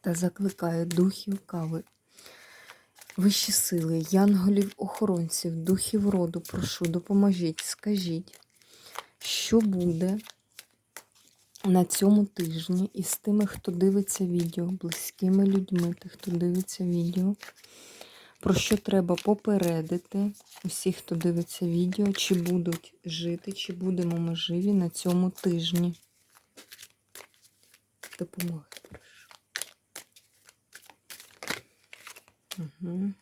Та закликаю духів кави. Вищі сили, янголів, охоронців, духів роду, прошу, допоможіть, скажіть, що буде на цьому тижні із тими, хто дивиться відео, близькими людьми, тих, хто дивиться відео, про що треба попередити усіх, хто дивиться відео, чи будуть жити, чи будемо ми живі на цьому тижні. Допомоги, прошу.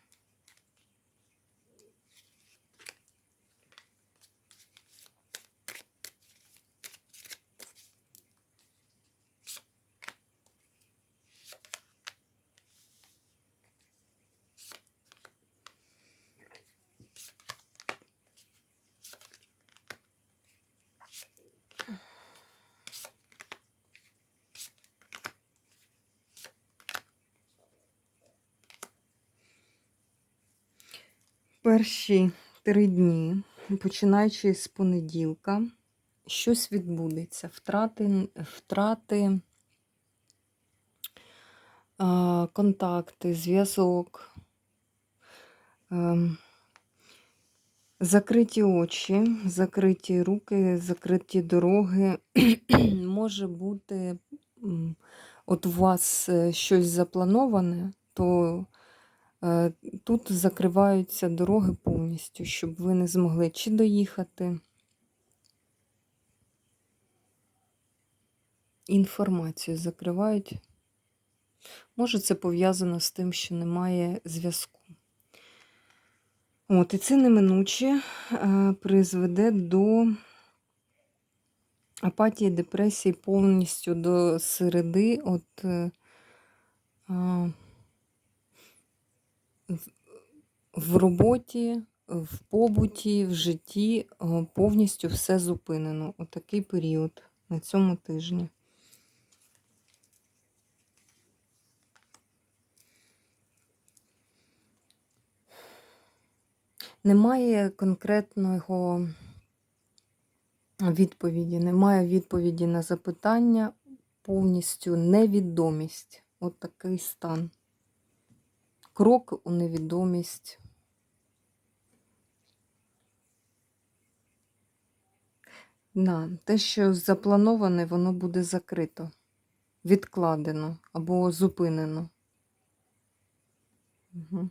Перші три дні, починаючи з понеділка, щось відбудеться. Втрати, втрати контакти, зв'язок, ем, закриті очі, закриті руки, закриті дороги. Може бути, от у вас е, щось заплановане, то тут закриваються дороги повністю, щоб ви не змогли чи доїхати. Інформацію закривають. Може, це пов'язано з тим, що немає зв'язку. От, І це неминуче е, призведе до апатії, депресії повністю до середи. От, е, в роботі, в побуті, в житті е, повністю все зупинено. Отакий період на цьому тижні. Немає конкретного відповіді, немає відповіді на запитання, повністю невідомість. От такий стан крок у невідомість. Да, те, що заплановане, воно буде закрито, відкладено або зупинено. Угу.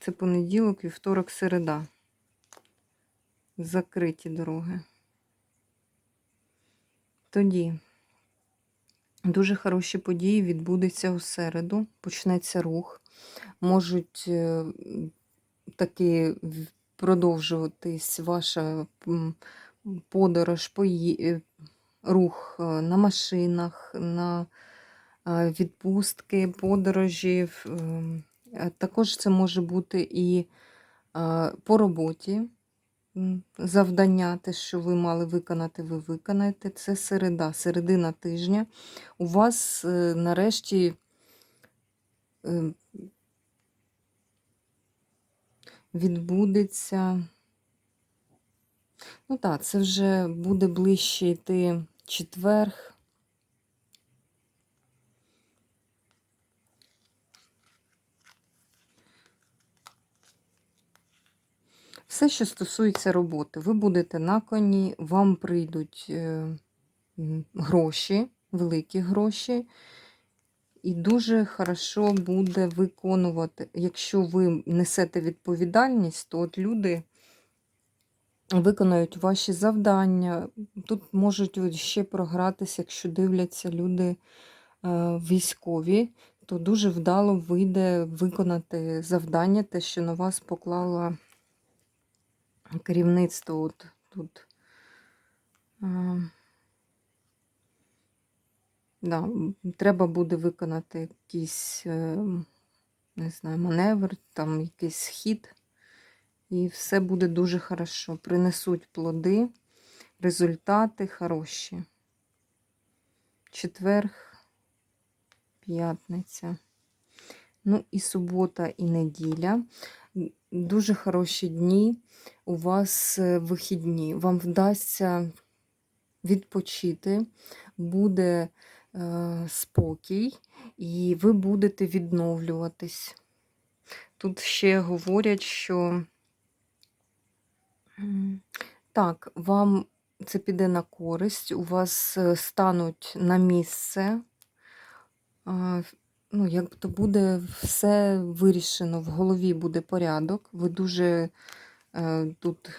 Це понеділок, вівторок, середа. Закриті дороги. Тоді. Дуже хороші події відбудуться у середу, почнеться рух. Можуть е, таки продовжуватись ваша подорож, е, рух е, на машинах, на відпустки, подорожі. Також це може бути і по роботі завдання, те, що ви мали виконати, ви виконаєте. Це середа, середина тижня. У вас е, нарешті е, відбудеться. Ну так, це вже буде ближче йти четверг. Все, що стосується роботи, ви будете на коні, вам прийдуть е, гроші, великі гроші, і дуже хорошо буде виконувати, якщо ви несете відповідальність, то от люди виконають ваші завдання. Тут можуть ще програтися, якщо дивляться люди е, військові, то дуже вдало вийде виконати завдання, те, що на вас поклала керівництво от тут. Да, треба буде виконати якийсь, е, не знаю, маневр, там якийсь хід, і все буде дуже хорошо. Принесуть плоди, результати хороші. Четверг, п'ятниця. Ну і субота, і неділя. Дуже хороші дні. У вас е, вихідні. Вам вдасться відпочити, буде е, спокій, і ви будете відновлюватись. Тут ще говорять, що так, вам це піде на користь, у вас е, стануть на місце. Ну, як то буде все вирішено, в голові буде порядок. Ви дуже е, тут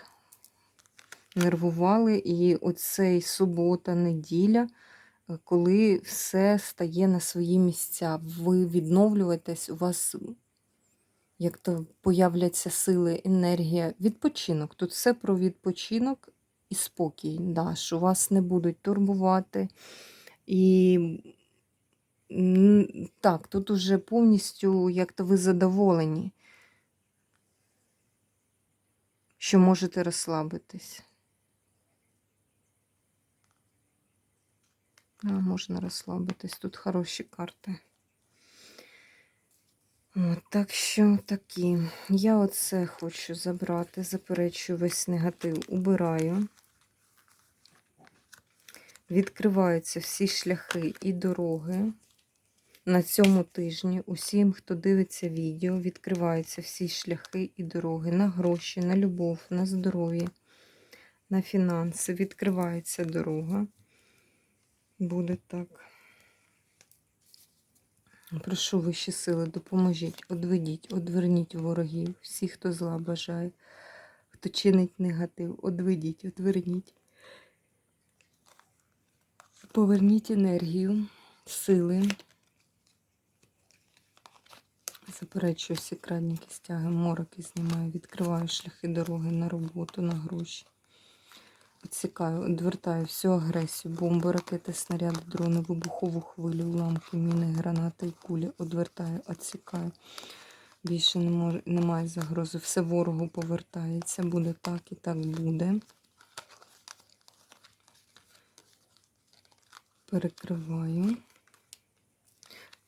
нервували, і оцей субота, неділя, е, коли все стає на свої місця, ви відновлюєтесь, у вас як то появляться сили, енергія, відпочинок. Тут все про відпочинок і спокій, да, що вас не будуть турбувати. І так, тут уже повністю як-то ви задоволені, що можете розслабитись. Да, можна розслабитись. Тут хороші карти. От, так що такі. Я оце хочу забрати, заперечую весь негатив, убираю. Відкриваються всі шляхи і дороги. На цьому тижні усім, хто дивиться відео, відкриваються всі шляхи і дороги на гроші, на любов, на здоров'я, на фінанси. Відкривається дорога. Буде так. Прошу вищі сили, допоможіть, одведіть, одверніть ворогів, всі, хто зла бажає, хто чинить негатив, одведіть, одверніть. Поверніть енергію, сили. Заперечую всі крадніки, стяги, мороки знімаю, відкриваю шляхи дороги на роботу, на гроші. Відсікаю, відвертаю всю агресію, бомби, ракети, снаряди, дрони, вибухову хвилю, уламки, міни, гранати і кулі. Одвертаю, відсікаю. Більше немає загрози. Все ворогу повертається. Буде так і так буде. Перекриваю.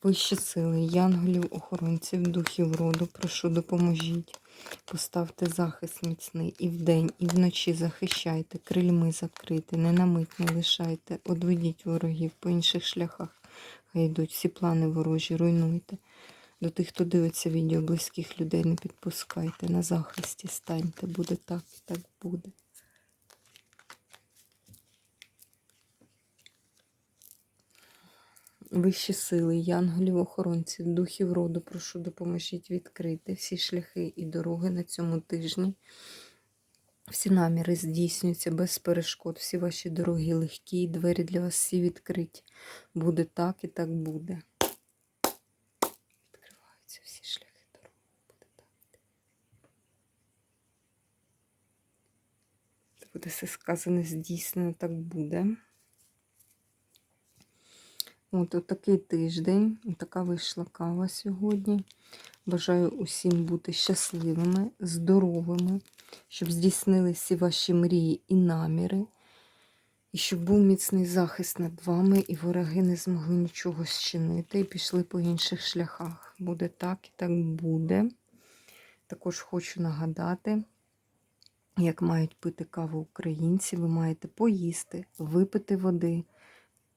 Вищі сили, янголів, охоронців, духів роду, прошу, допоможіть. Поставте захист міцний і вдень, і вночі захищайте, крильми закрити, не на мить не лишайте, одведіть ворогів по інших шляхах. Хай йдуть всі плани ворожі, руйнуйте. До тих, хто дивиться відео, близьких людей, не підпускайте. На захисті станьте. Буде так і так буде. Вищі сили, янголів, охоронців, духів роду, прошу, допоможіть відкрити всі шляхи і дороги на цьому тижні. Всі наміри здійснюються без перешкод, всі ваші дороги легкі, і двері для вас всі відкриті. Буде так і так буде. Відкриваються всі шляхи дороги. Буде так. Буде все сказане, здійснено, так буде. От, от такий тиждень, така вийшла кава сьогодні. Бажаю усім бути щасливими, здоровими, щоб здійснили всі ваші мрії і наміри, і щоб був міцний захист над вами, і вороги не змогли нічого зчинити і пішли по інших шляхах. Буде так і так буде. Також хочу нагадати, як мають пити каву українці, ви маєте поїсти, випити води,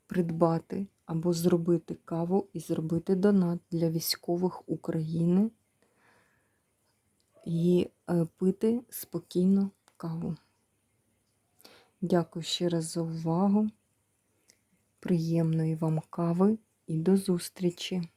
придбати або зробити каву і зробити донат для військових України і е, пити спокійно каву. Дякую ще раз за увагу. Приємної вам кави і до зустрічі!